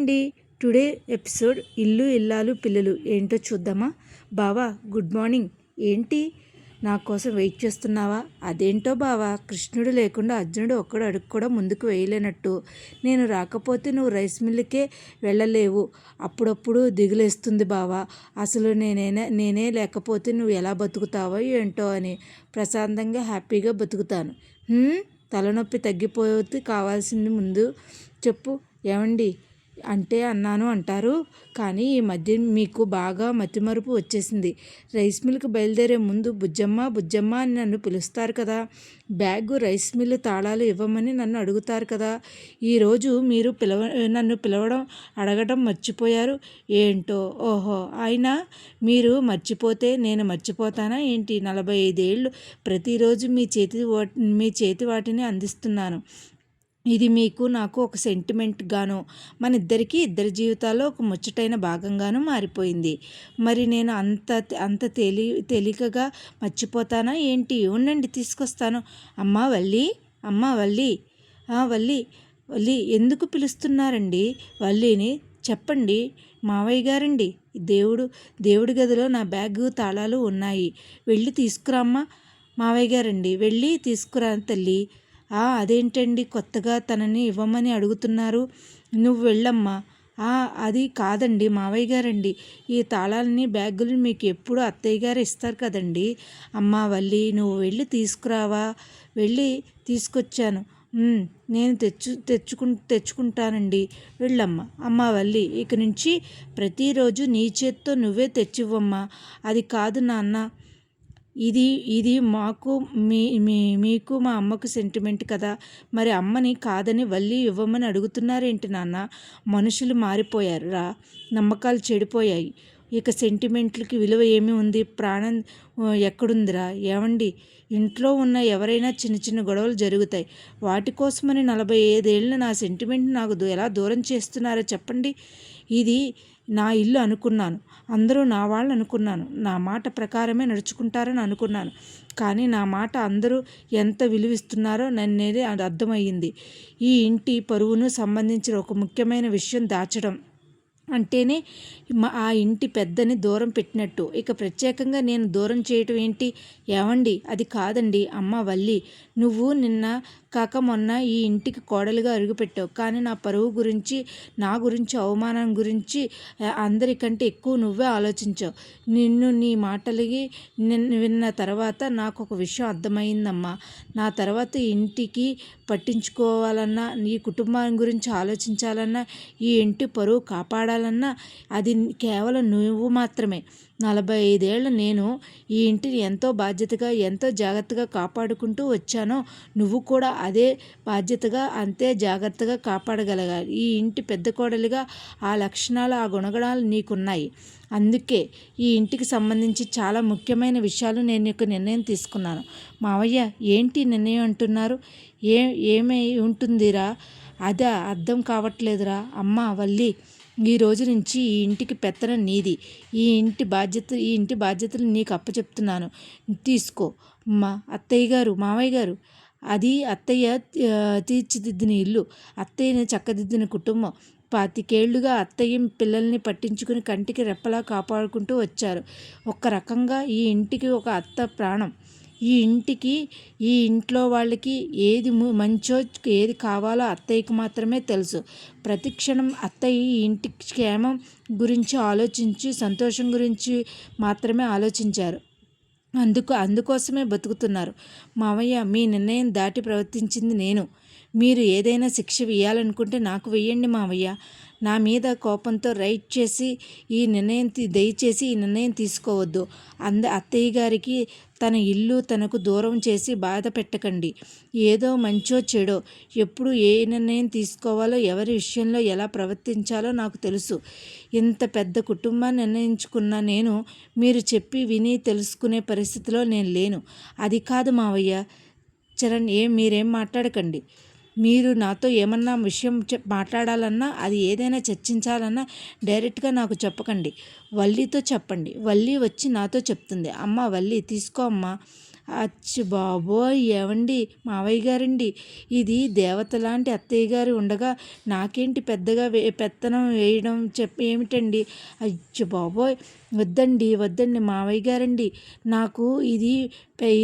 అండి today episode ఇల్లు ఇల్లాలు పిల్లలు ఏంటో చూద్దామా? బావా గుడ్ మార్నింగ్. ఏంటి? నా కోసం వెయిట్ చేస్తున్నావా? అదేంటో బావా కృష్ణుడు లేకుండా అర్జునుడు ఒక్కడు అడుగు కూడా ముందుకు వేయలేనట్టు. నేను రాకపోతే నువ్వు రైస్ మిల్లుకే వెళ్ళలేవు. అప్పుడప్పుడు దిగులేస్తుంది బావా. అసలు నేనే నేనే లేకపోతే నువ్వు ఎలా బతుకుతావో ఏంటో అని ప్రశాంతంగా హ్యాపీగా బతుకుతాను. తలనొప్పి తగ్గిపోతే కావాల్సింది ముందు చెప్పు. ఏమండి? అంటే అన్నాను అంటారు. కానీ ఈ మధ్య మీకు బాగా మతిమరుపు వచ్చేసింది. రైస్ మిల్కి బయలుదేరే ముందు బుజ్జమ్మ బుజ్జమ్మ అని నన్ను పిలుస్తారు కదా. బ్యాగు రైస్ మిల్లు తాళాలు ఇవ్వమని నన్ను అడుగుతారు కదా. ఈరోజు మీరు పిలవ నన్ను పిలవడం అడగడం మర్చిపోయారు? ఏంటో? ఓహో! అయినా మీరు మర్చిపోతే నేను మర్చిపోతానా ఏంటి? నలభై ఐదేళ్ళు ప్రతిరోజు మీ చేతి వా- మీ చేతి వాటిని అందిస్తున్నాను. ఇది మీకు నాకు ఒక సెంటిమెంట్గాను మన ఇద్దరికి ఇద్దరి జీవితాల్లో ఒక ముచ్చటైన భాగంగాను మారిపోయింది. మరి నేను అంత అంత తేలి తేలికగా మర్చిపోతానా ఏంటి? ఉండండి తీసుకొస్తాను. అమ్మా వల్లి అమ్మా వల్లి వల్లి వల్లి ఎందుకు పిలుస్తున్నారండి? వల్లిని చెప్పండి మావయ్య గారండి దేవుడు దేవుడి గదిలో నా బ్యాగ్ తాళాలు ఉన్నాయి. వెళ్ళి తీసుకురామ్మా మావయ్య గారండి వెళ్ళి తీసుకురా తల్లి. అదేంటండి? కొత్తగా తనని ఇవ్వమని అడుగుతున్నారు. నువ్వు వెళ్ళమ్మా. ఆ అది కాదండి మావయ్య గారండి. ఈ తాళాలని బ్యాగులు మీకు ఎప్పుడు అత్తయ్య గారు ఇస్తారు కదండి. అమ్మా వల్లి నువ్వు వెళ్ళి తీసుకురావా? వెళ్ళి తీసుకొచ్చాను. నేను తెచ్చు తెచ్చుకు తెచ్చుకుంటానండి. వెళ్ళమ్మా. అమ్మ వల్లి ఇక నుంచి ప్రతిరోజు నీ చేత్తో నువ్వే తెచ్చివ్వమ్మా. అది కాదు నాన్న. ఇది ఇది మాకు మీ మీ మీకు మా అమ్మకు సెంటిమెంట్ కదా. మరి అమ్మని కాదని వల్లి ఇవ్వమని అడుగుతున్నారేంటి నాన్న? మనుషులు మారిపోయారు రా నమ్మకాలు చెడిపోయాయి. ఇక సెంటిమెంట్లకి విలువ ఏమి ఉంది? ప్రాణం ఎక్కడుందిరా? ఏమండి ఇంట్లో ఉన్న ఎవరైనా చిన్న చిన్న గొడవలు జరుగుతాయి. వాటి కోసమని నలభై ఐదేళ్ళ నా సెంటిమెంట్ నాకు ఎలా దూరం చేస్తున్నారో చెప్పండి. ఇది నా ఇల్లు అనుకున్నాను. అందరూ నా వాళ్ళు అనుకున్నాను. నా మాట ప్రకారమే నడుచుకుంటారని అనుకున్నాను. కానీ నా మాట అందరూ ఎంత విలువిస్తున్నారో నన్నేది అది అర్థమయ్యింది. ఈ ఇంటి పరువును సంబంధించిన ఒక ముఖ్యమైన విషయం దాచడం. అంటేనే మా- ఆ ఇంటి పెద్దని దూరం పెట్టినట్టు. ఇక ప్రత్యేకంగా నేను దూరం చేయటం ఏంటి? ఏమండి అది కాదండి. అమ్మ వల్లి నువ్వు నిన్న కాక మొన్న ఈ ఇంటికి కోడలుగా అరుగుపెట్టావు కానీ నా పరువు గురించి నా గురించి అవమానం గురించి అందరికంటే ఎక్కువ నువ్వే ఆలోచించావు. నిన్ను నీ మాటలకి నిన్ను విన్న తర్వాత నాకు ఒక విషయం అర్థమైందమ్మా. నా తర్వాత ఇంటికి పట్టించుకోవాలన్నా నీ కుటుంబం గురించి ఆలోచించాలన్నా ఈ ఇంటి పరువు కాపాడాలి చేయాలన్నా అది కేవలం నువ్వు మాత్రమే. నలభై ఐదేళ్ళ నేను ఈ ఇంటిని ఎంతో బాధ్యతగా ఎంతో జాగ్రత్తగా కాపాడుకుంటూ వచ్చానో నువ్వు కూడా అదే బాధ్యతగా అంతే జాగ్రత్తగా కాపాడగలగాలి. ఈ ఇంటి పెద్ద కోడలిగా ఆ లక్షణాలు ఆ గుణగణాలు నీకున్నాయి. అందుకే ఈ ఇంటికి సంబంధించి చాలా ముఖ్యమైన విషయాలు నేను యొక్క నిర్ణయం తీసుకున్నాను. మావయ్య ఏంటి నిర్ణయం అంటున్నారు? ఏ ఏమై ఉంటుందిరా? అదే అర్థం కావట్లేదురా. అమ్మ వల్లి ఈ రోజు నుంచి ఈ ఇంటికి పెత్తనం నీది. ఈ ఇంటి బాధ్యత ఈ ఇంటి బాధ్యతలు నీకు అప్పచెప్తున్నాను. తీసుకో. మా అత్తయ్య గారు మావయ్య గారు అది అత్తయ్య తీర్చిదిద్దిన ఇల్లు అత్తయ్యని చక్కదిద్దిన కుటుంబం. పాతికేళ్ళుగా అత్తయ్య పిల్లల్ని పట్టించుకుని కంటికి రెప్పలా కాపాడుకుంటూ వచ్చారు. ఒక రకంగా ఈ ఇంటికి ఒక అత్త ప్రాణం. ఈ ఇంటికి ఈ ఇంట్లో వాళ్ళకి ఏది మంచో ఏది కావాలో అత్తయ్యకి మాత్రమే తెలుసు. ప్రతిక్షణం అత్తయ్య ఈ ఇంటి క్షేమం గురించి ఆలోచించి సంతోషం గురించి మాత్రమే ఆలోచించారు. అందుకు అందుకోసమే బతుకుతున్నారు. మావయ్య మీ నిర్ణయం దాటి ప్రవర్తించింది నేను. మీరు ఏదైనా శిక్ష వేయాలనుకుంటే నాకు వెయ్యండి మావయ్య. నా మీద కోపంతో రైట్ చేసి ఈ నిర్ణయం దయచేసి ఈ నిర్ణయం తీసుకోవద్దు. అంద అత్తయ్య గారికి తన ఇల్లు తనకు దూరం చేసి బాధ పెట్టకండి. ఏదో మంచో చెడో. ఎప్పుడు ఏ నిర్ణయం తీసుకోవాలో ఎవరి విషయంలో ఎలా ప్రవర్తించాలో నాకు తెలుసు. ఇంత పెద్ద కుటుంబాన్ని నిర్ణయించుకున్న నేను మీరు చెప్పి విని తెలుసుకునే పరిస్థితిలో నేను లేను. అది కాదు మావయ్య. చరణ్ ఏం మీరేం మాట్లాడకండి. మీరు నాతో ఏమన్నా విషయం మాట్లాడాలన్నా అది ఏదైనా చర్చించాలన్నా డైరెక్ట్గా నాకు చెప్పకండి. వల్లితో చెప్పండి. వల్లి వచ్చి నాతో చెప్తుంది. అమ్మ వల్లి తీసుకో అమ్మా. అచ్చు బాబోయ్ ఏవండి? మావయ్య గారండి. ఇది దేవత లాంటి అత్తయ్య గారు ఉండగా నాకేంటి పెద్దగా వే పెత్తనం వేయడం చెప్పి ఏమిటండి? అచ్చు బాబోయ్ వద్దండి వద్దండి మావయ్య గారండి. నాకు ఇది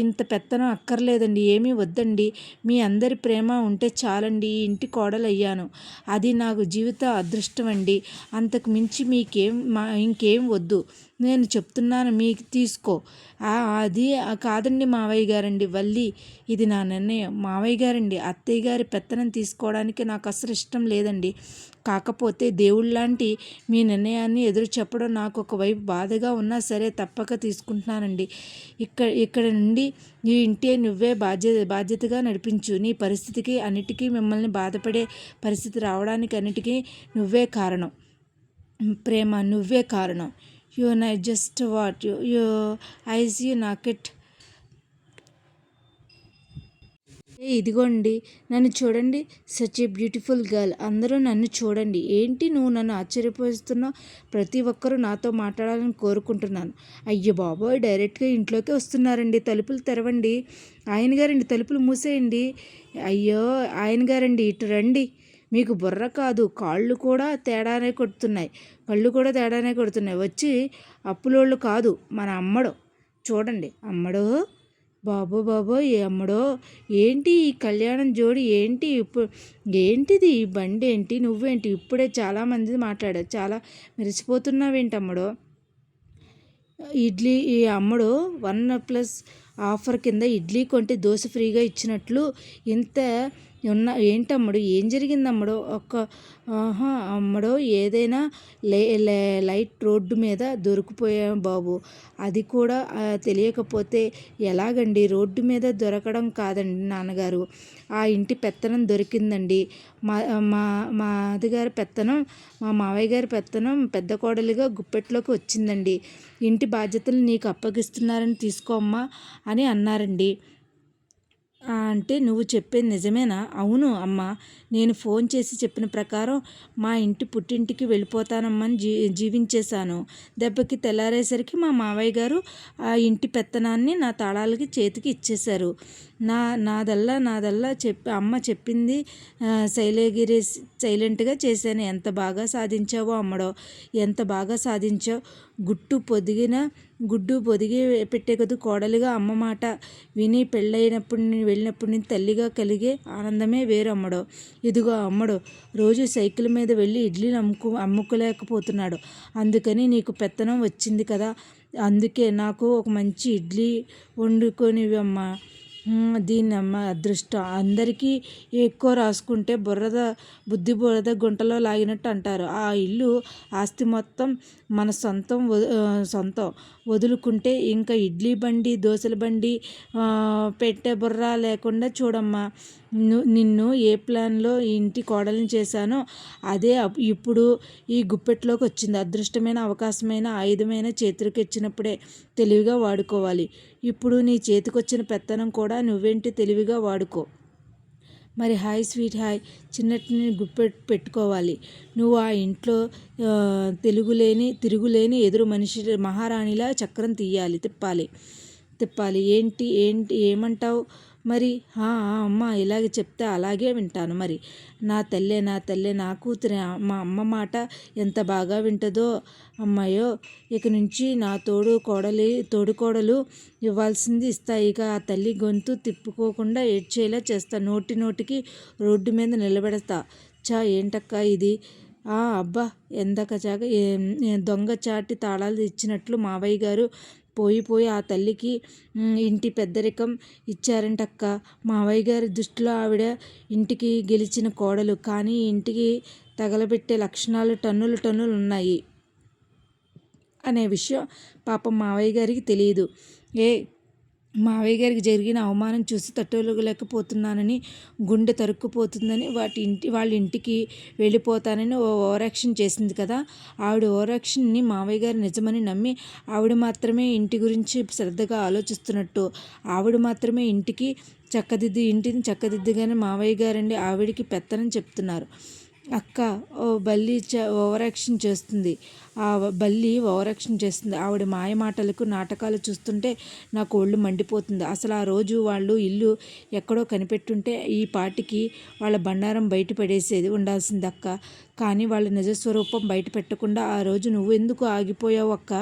ఇంత పెత్తనం అక్కర్లేదండి ఏమీ వద్దండి. మీ అందరి ప్రేమ ఉంటే చాలండి ఈ ఇంటి కోడలయ్యాను. అది నాకు జీవిత అదృష్టం అండి అంతకు మించి మీకేం మా ఇంకేం వద్దు. నేను చెప్తున్నాను మీకు తీసుకో. అది కాదండి మావయ్య గారండి వల్లి. ఇది నా నిర్ణయం. మావయ్య గారండి అత్తయ్య గారి పెత్తనం తీసుకోవడానికి నాకు అసలు ఇష్టం లేదండి. కాకపోతే దేవుళ్ళలాంటి మీ నిర్ణయాన్ని ఎదురు చెప్పడం నాకు ఒకవైపు బాధగా ఉన్నా సరే తప్పక తీసుకుంటున్నానండి. ఇక్కడ ఇక్కడ నుండి నీ ఇంటే నువ్వే బాధ్యత బాధ్యతగా నడిపించు. నీ పరిస్థితికి అన్నిటికీ మిమ్మల్ని బాధపడే పరిస్థితి రావడానికి అన్నిటికీ నువ్వే కారణం. ప్రేమ నువ్వే కారణం. యూ నై just what you you eyes you నాకెట్ ఇదిగోండి నన్ను చూడండి సచ్ ఏ బ్యూటిఫుల్ గర్ల్ అందరూ నన్ను చూడండి. ఏంటి నువ్వు నన్ను ఆశ్చర్యపోతున్నావు ప్రతి ఒక్కరూ నాతో మాట్లాడాలని కోరుకుంటున్నాను. అయ్యో బాబోయ్ డైరెక్ట్గా ఇంట్లోకి వస్తున్నారండి. తలుపులు తెరవండి. ఆయన గారండి తలుపులు మూసేయండి. అయ్యో ఆయన గారండి. ఇటు రండి. మీకు బుర్ర కాదు. కాళ్ళు కూడా తేడానే కొడుతున్నాయి. కళ్ళు కూడా తేడానే కొడుతున్నాయి. వచ్చి అప్పులోళ్ళు కాదు మన అమ్మడు. చూడండి అమ్మడు బాబో బాబో ఏ అమ్మడో ఏంటి ఈ కళ్యాణం జోడి? ఏంటి ఇప్పుడు ఏంటిది ఈ బండి? ఏంటి నువ్వేంటి? ఇప్పుడే చాలామంది మాట్లాడారు. చాలా మెరిసిపోతున్నావేంటి అమ్మడో? ఇడ్లీ ఈ అమ్మడు వన్ ప్లస్ ఆఫర్ కింద ఇడ్లీ కొంటే దోశ ఫ్రీగా ఇచ్చినట్లు ఇంత ఉన్న ఏంటమ్ముడు? ఏం జరిగింది ఒక్క ఆహా అమ్మడో ఏదైనా లే లైట్ రోడ్డు మీద దొరికిపోయాం బాబు. అది కూడా తెలియకపోతే ఎలాగండి? రోడ్డు మీద దొరకడం కాదండి నాన్నగారు. ఆ ఇంటి పెత్తనం దొరికిందండి. మా మా మా అదిగారి పెత్తనం మా మావయ్య గారి పెత్తనం పెద్ద కోడలిగా గుప్పెట్లోకి వచ్చిందండి. ఇంటి బాధ్యతలు నీకు అప్పగిస్తున్నారని తీసుకోమ్మా అని అన్నారండి. అంటే నువ్వు చెప్పేది నిజమేనా? అవును అమ్మ. నేను ఫోన్ చేసి చెప్పిన ప్రకారం మా ఇంటి పుట్టింటికి వెళ్ళిపోతానమ్మని జీ జీవించేశాను. దెబ్బకి తెల్లారేసరికి మా మావయ్య గారు ఆ ఇంటి పెత్తనాన్ని నా తాళాలకి చేతికి ఇచ్చేశారు. నా నాదల్లా నాదల్లా చెప్పి అమ్మ చెప్పింది శైలగిరి సైలెంట్గా చేశాను. ఎంత బాగా సాధించావో అమ్మడో ఎంత బాగా సాధించావు గుట్టు పొదిగిన గుడ్డు పొదిగి పెట్టే కొద్ది కోడలిగా అమ్మ మాట విని పెళ్ళైనప్పుడు వెళ్ళినప్పుడు నేను తల్లిగా కలిగే ఆనందమే వేరు అమ్మడో. ఇదిగో అమ్మడు రోజు సైకిల్ మీద వెళ్ళి ఇడ్లీలు అమ్ముకు అమ్ముకోలేకపోతున్నాడు. అందుకని నీకు పెత్తనం వచ్చింది కదా. అందుకే నాకు ఒక మంచి ఇడ్లీ వండుకొనివమ్మా. దీని అమ్మ అదృష్టం. అందరికీ ఎక్కువ రాసుకుంటే బుర్రద బుద్ధి బురద గుంటలో లాగినట్టు అంటారు. ఆ ఇల్లు ఆస్తి మొత్తం మన సొంతం సొంతం. వదులుకుంటే ఇంకా ఇడ్లీ బండి దోశల బండి పెట్టే బుర్ర లేకుండా చూడమ్మా. నిన్ను ఏ ప్లాన్లో ఇంటి కోడలిని చేశానో అదే ఇప్పుడు ఈ గుప్పెట్లోకి వచ్చింది. అదృష్టమైన అవకాశమైన ఆయుధమైన చేతికి ఇచ్చినప్పుడే తెలివిగా వాడుకోవాలి. ఇప్పుడు నీ చేతికొచ్చిన పెత్తనం కూడా నువ్వేంటి తెలివిగా వాడుకో. మరి హాయ్ స్వీట్ హాయ్. చిన్నటిని గుప్పెట్ పెట్టుకోవాలి. నువ్వు ఆ ఇంట్లో తెలుగులేని తిరుగులేని ఎదురు మనిషి మహారాణిలా చక్రం తీయాలి తిప్పాలి. తిప్పాలి. ఏంటి ఏంటి ఏమంటావు? మరి అమ్మ ఇలాగ చెప్తే అలాగే వింటాను మరి. నా తల్లే నా తల్లే నా కూతురే మా అమ్మ మాట ఎంత బాగా వింటుందో అమ్మాయో ఇక నుంచి నా తోడు కోడలి తోడు కోడలు ఇవ్వాల్సింది ఇస్తాయి ఇక ఆ తల్లి గొంతు తిప్పుకోకుండా ఏడ్చేలా చేస్తా. నోటి నోటికి రోడ్డు మీద నిలబెడతా చా ఏంటక్క ఇది? అబ్బా ఎందక చాక దొంగ చాటి తాళాలు ఇచ్చినట్లు మావయ్య గారు పోయి పోయి ఆ తల్లికి ఇంటి పెద్దరికం ఇచ్చారంటక్క. మావయ్య గారి దృష్టిలో ఆవిడ ఇంటికి గెలిచిన కోడలు. కానీ ఇంటికి తగలబెట్టే లక్షణాలు టన్నులు టన్నులు ఉన్నాయి. అనే విషయం పాపం మావయ్య గారికి తెలియదు. ఏ మావయ్య గారికి జరిగిన అవమానం చూసి తట్టుకోలేకపోతున్నానని గుండె తరుక్కుపోతుందని వాటి ఇంటి వాళ్ళ ఇంటికి వెళ్ళిపోతానని ఓ ఓవరాక్షన్ చేసింది కదా. ఆవిడ ఓవరాక్షన్ని మావయ్య గారు నిజమని నమ్మి ఆవిడ మాత్రమే ఇంటి గురించి శ్రద్ధగా ఆలోచిస్తున్నట్టు. ఆవిడ మాత్రమే ఇంటికి చక్కదిద్ది ఇంటిని చక్కదిద్దిగానే మావయ్య గారండి ఆవిడికి పెత్తనని చెప్తున్నారు. అక్క ఓ బల్లి చ ఓవరాక్షన్ చేస్తుంది. ఆ బల్లి ఓవరాక్షన్ చేస్తుంది. ఆవిడ మాయ మాటలకు నాటకాలు చూస్తుంటే నాకు ఒళ్ళు మండిపోతుంది. అసలు ఆ రోజు వాళ్ళు ఇల్లు ఎక్కడో కనిపెట్టుంటే ఈ పాటికి వాళ్ళ బండారం బయటపడేసేది ఉండాల్సింది అక్క. కానీ వాళ్ళ నిజస్వరూపం బయట పెట్టకుండా ఆ రోజు నువ్వు ఎందుకు ఆగిపోయావు అక్క?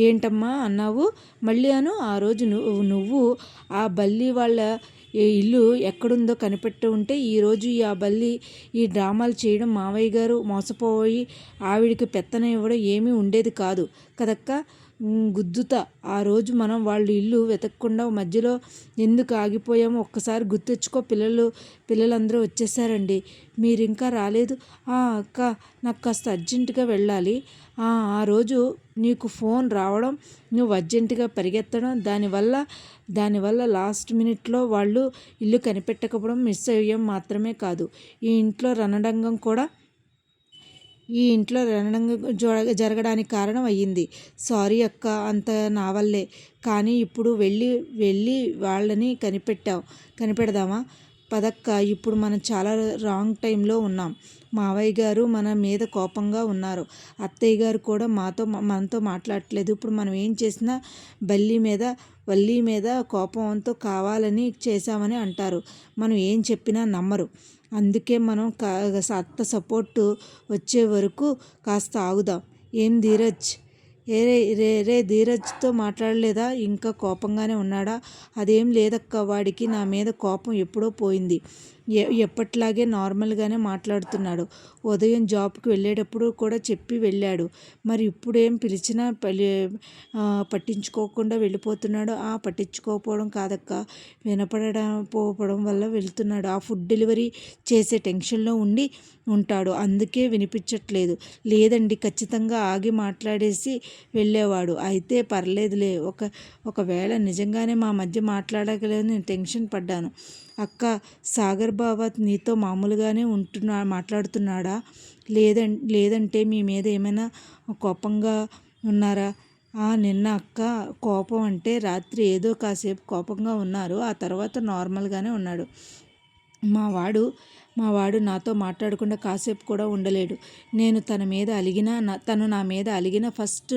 ఏంటమ్మా అన్నావు. మళ్ళీ అను ఆ రోజు నువ్వు నువ్వు ఆ బల్లి వాళ్ళ ఈ ఇల్లు ఎక్కడుందో కనిపెట్టు ఉంటే ఈరోజు ఈ ఆ బల్లి ఈ డ్రామాలు చేయడం మావయ్య గారు మోసపోయి ఆవిడికి పెత్తనం ఇవ్వడం ఏమీ ఉండేది కాదు. కదక్క? గుద్దుత. ఆ రోజు మనం వాళ్ళ ఇల్లు వెతకకుండా మధ్యలో ఎందుకు ఆగిపోయామో ఒక్కసారి గుర్తెచ్చుకో పిల్లలు పిల్లలందరూ వచ్చేసారండి. మీరు ఇంకా రాలేదు? అక్క నాకు కాస్త అర్జెంటుగా వెళ్ళాలి. ఆ రోజు నీకు ఫోన్ రావడం నువ్వు అర్జెంటుగా పరిగెత్తడం దానివల్ల దానివల్ల లాస్ట్ మినిట్లో వాళ్ళు ఇల్లు కనిపెట్టకపోవడం మిస్ అయ్యాం మాత్రమే కాదు. ఈ ఇంట్లో రణరంగం కూడా ఈ ఇంట్లో రణరంగ జరగడానికి కారణం అయ్యింది. సారీ అక్క అంత నా వల్లే. కానీ ఇప్పుడు వెళ్ళి వెళ్ళి వాళ్ళని కనిపెట్టావు కనిపెడదామా? పదక్క ఇప్పుడు మనం చాలా రాంగ్ టైంలో ఉన్నాం. మావయ్య గారు మన మీద కోపంగా ఉన్నారు. అత్తయ్య గారు కూడా మాతో మనతో మాట్లాడట్లేదు. ఇప్పుడు మనం ఏం చేసినా బల్లి మీద వల్లి మీద కోపంతో కావాలని చేశామని అంటారు. మనం ఏం చెప్పినా నమ్మరు. అందుకే మనం అత్త సపోర్టు వచ్చే వరకు కాస్త ఆగుదాం. ఏం ధీరజ్? ఏ రే రే ధీరజ్తో మాట్లాడలేదా? ఇంకా కోపంగానే ఉన్నాడా? అదేం లేదక్క వాడికి నా మీద కోపం ఎప్పుడో పోయింది. ఎప్పట్లాగే నార్మల్గానే మాట్లాడుతున్నాడు. ఉదయం జాబ్కి వెళ్ళేటప్పుడు కూడా చెప్పి వెళ్ళాడు. మరి ఇప్పుడు ఏం పిలిచినా పట్టించుకోకుండా వెళ్ళిపోతున్నాడు. ఆ పట్టించుకోకపోవడం కాదక్క. వినపడకపోవడం వల్ల వెళ్తున్నాడు. ఆ ఫుడ్ డెలివరీ చేసే టెన్షన్లో ఉండి ఉంటాడు. అందుకే వినిపించట్లేదు. లేదండి ఖచ్చితంగా ఆగి మాట్లాడేసి వెళ్ళేవాడు. అయితే పర్లేదులే. ఒక ఒకవేళ నిజంగానే మా మధ్య మాట్లాడగలేదని నేను టెన్షన్ పడ్డాను. అక్క సాగర్ బావ నీతో మామూలుగానే ఉంటున్నా మాట్లాడుతున్నాడా? లేదం లేదంటే మీ మీద ఏమైనా కోపంగా ఉన్నారా? నిన్న అక్క కోపం అంటే రాత్రి ఏదో కాసేపు కోపంగా ఉన్నారు ఆ తర్వాత నార్మల్గానే ఉన్నాడు. మా వాడు మా వాడు నాతో మాట్లాడకుండా కాసేపు కూడా ఉండలేడు. నేను తన మీద అలిగినా తను నా మీద అలిగిన ఫస్ట్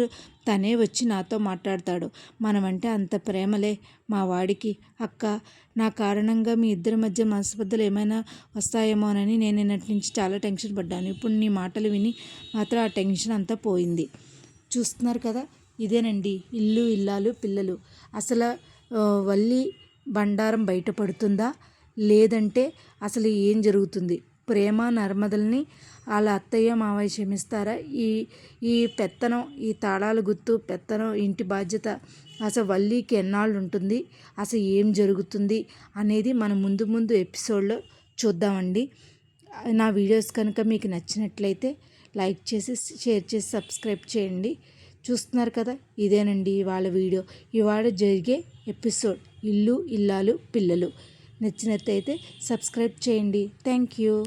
తనే వచ్చి నాతో మాట్లాడతాడు. మనమంటే అంత ప్రేమలే మా వాడికి. అక్క నా కారణంగా మీ ఇద్దరి మధ్య మనస్పర్ధలు ఏమైనా వస్తాయేమోనని నేను నిన్నటి నుంచి చాలా టెన్షన్ పడ్డాను. ఇప్పుడు నీ మాటలు విని మాత్రం ఆ టెన్షన్ అంతా పోయింది. చూస్తున్నారు కదా? ఇదేనండి ఇల్లు ఇల్లాలు పిల్లలు. అసలు వల్లి బండారం బయటపడుతుందా లేదంటే అసలు ఏం జరుగుతుంది? ప్రేమ నర్మదల్ని వాళ్ళ అత్తయ్య మావయ్య క్షమిస్తారా? ఈ ఈ పెత్తనం ఈ తాళాల గుర్తు పెత్తనం ఇంటి బాధ్యత అసలు వల్లీకి ఎన్నాళ్ళు ఉంటుంది అసలు ఏం జరుగుతుంది? అనేది మనం ముందు ముందు ఎపిసోడ్లో చూద్దామండి. నా వీడియోస్ కనుక మీకు నచ్చినట్లయితే లైక్ చేసి షేర్ చేసి సబ్స్క్రైబ్ చేయండి. చూస్తున్నారు కదా ఇదేనండి ఇవాళ వీడియో. ఇవాళ జరిగే ఎపిసోడ్. ఇల్లు ఇల్లాలు పిల్లలు. నచ్చినట్టయితే సబ్స్క్రైబ్ చేయండి. Thank you.